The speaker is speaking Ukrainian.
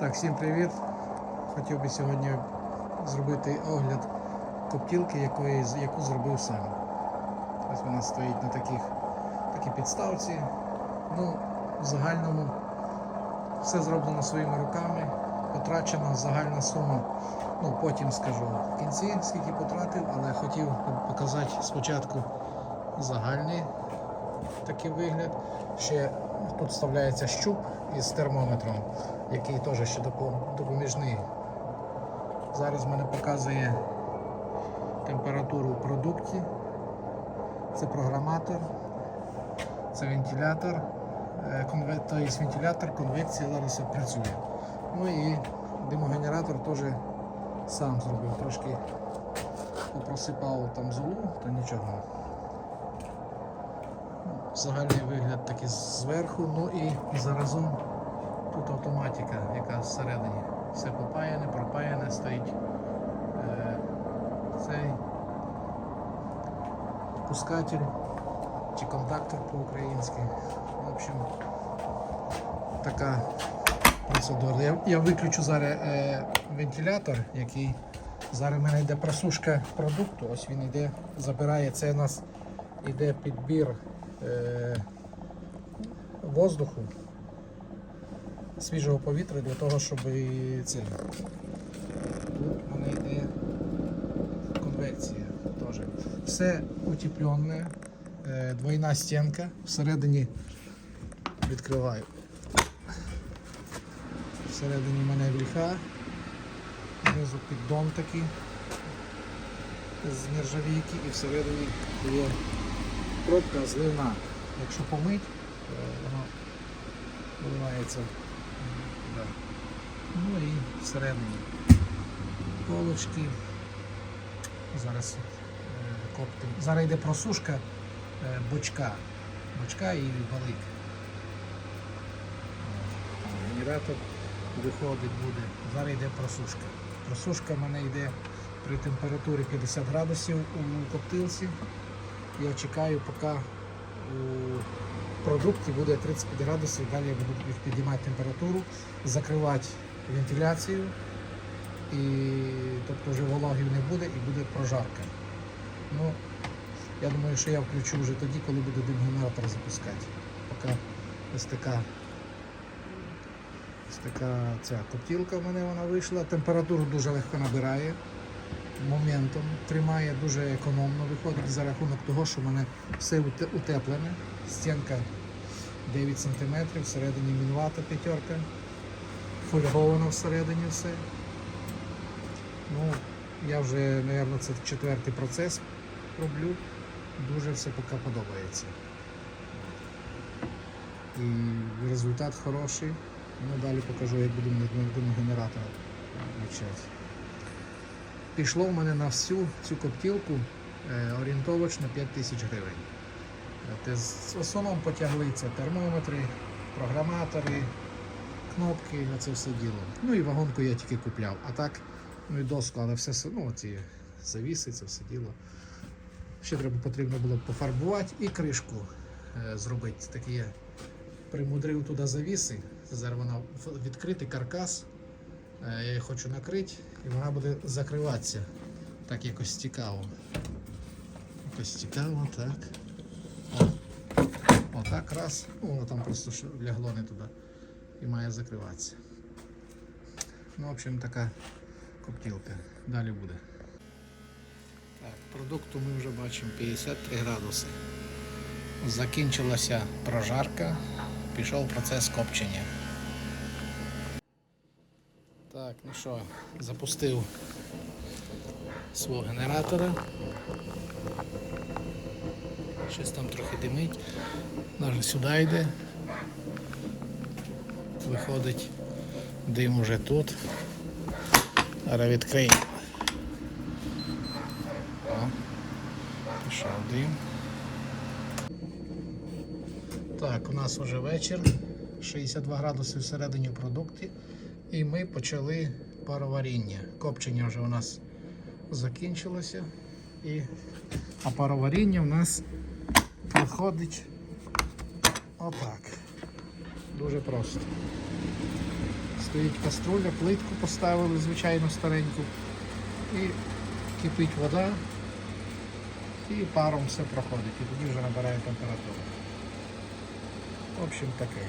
Так, всім привіт. Хотів би сьогодні зробити огляд коптілки, якої, яку зробив сам. Ось вона стоїть на таких, такій підставці. Ну, в загальному все зроблено своїми руками. Потрачена загальна сума. Ну, потім скажу в кінці, скільки потратив, але хотів показати спочатку загальний такий вигляд. Ще тут вставляється щуп із термометром, який теж ще допоміжний. Зараз в мене показує температуру в продукті. Це програматор, це вентилятор, тобто вентилятор, конвекція зараз працює. Ну і димогенератор теж сам зробив, трошки попросипав там золу, то нічого. Загальний вигляд такий зверху, ну і заразом тут автоматика, яка всередині. Все попаяне, пропаяне, стоїть е, цей пускатель чи контактор по-українськи. В общем, така процедура. Я, я виключу зараз е, вентилятор, який зараз в мене йде просушка продукту. Ось він йде, забирає. Це у нас йде підбір воздуху, свіжого повітря для того, щоб це. Тут в мене йде конвекція теж. Все утеплене, е, двойна стінка, всередині відкриваю. Всередині мене гріха, знизу піддон такий з нержавійки і всередині є пробка зливна. Якщо помить, то воно виливається. Да. Ну і всередині полочки. Зараз е, коптим. Зараз йде просушка е, бочка. Бочка і балик. Генератор виходить буде. Зараз йде просушка. Просушка в мене йде при температурі 50 градусів у коптилці. Я чекаю, поки у продукті буде 35 градусів, далі я буду піднімати температуру, закривати вентиляцію, і, тобто вже вологів не буде і буде прожарка. Ну, я думаю, що я включу вже тоді, коли буду димгенератор запускати. Поки ось така, ось така ця коптілка в мене вона вийшла. Температуру дуже легко набирає моментом тримає дуже економно, виходить за рахунок того, що в мене все утеплене. Стінка 9 см, всередині мінвата п'ятерка, фольговано всередині все. Ну, я вже, мабуть, це четвертий процес роблю. Дуже все поки подобається. І результат хороший. Ну, далі покажу, як буду генератор включати. Пішло в мене на всю цю коптілку е, орієнтовочно 5 тисяч гривень. В основному потягли це термометри, програматори, кнопки, оце все діло. Ну і вагонку я тільки купляв. А так, ну і доску, але все ну, ці завіси, це все діло. Ще треба потрібно було пофарбувати і кришку е, зробити. Такі я примудрив туди завіси. Зараз вона відкритий каркас. Е, Я її хочу накрити і вона буде закриватися. Так якось цікаво. Якось цікаво, так. О. Раз. Ну, воно там просто лягло не туди. І має закриватися. Ну, в общем, така коптілка. Далі буде. Так, продукту ми вже бачимо 53 градуси. Закінчилася прожарка, пішов процес копчення. Так, ну що, запустив свого генератора. Щось там трохи димить. Навіть сюди йде. Виходить дим уже тут. Зараз відкриємо. Пішов дим. Так, у нас вже вечір. 62 градуси всередині в продукті. І ми почали пароваріння. Копчення вже у нас закінчилося. І... А пароваріння у нас проходить отак. Дуже просто. Стоїть каструля, плитку поставили, звичайно, стареньку. І кипить вода, і паром все проходить. І тоді вже набирає температуру. В общем, таке.